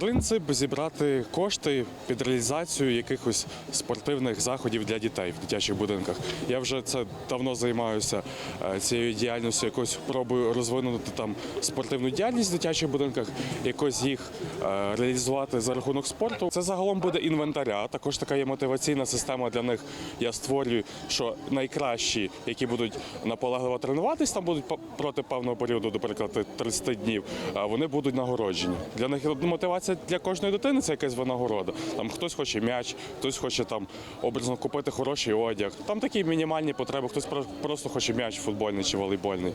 Принцип зібрати кошти під реалізацію якихось спортивних заходів для дітей в дитячих будинках. Я вже це давно займаюся е, цією діяльністю. Якось пробую розвинути там спортивну діяльність в дитячих будинках, якось їх е, реалізувати за рахунок спорту. Це загалом буде інвентаря. Також така є мотиваційна система для них. Я створюю, що найкращі, які будуть наполегливо тренуватись, там будуть проти певного періоду, наприклад, 30 днів. Вони будуть нагороджені. Для них мотивація для кожної дитини це якась винагорода. Там хтось хоче м'яч, хтось хоче там образно купити хороший одяг. Там такі мінімальні потреби. Хтось про- просто хоче м'яч футбольний чи волейбольний.